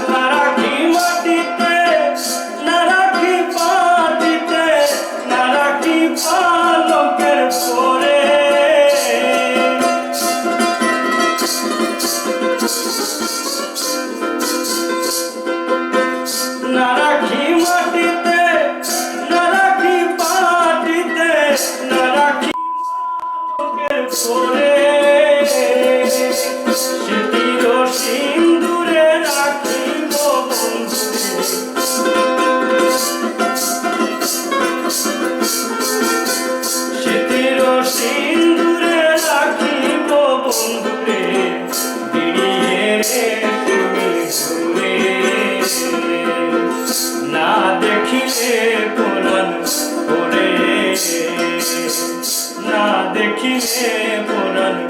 Lord. 기회 보라는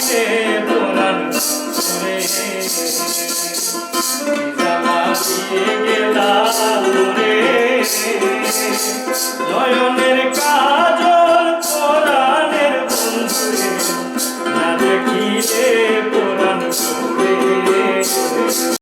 Say.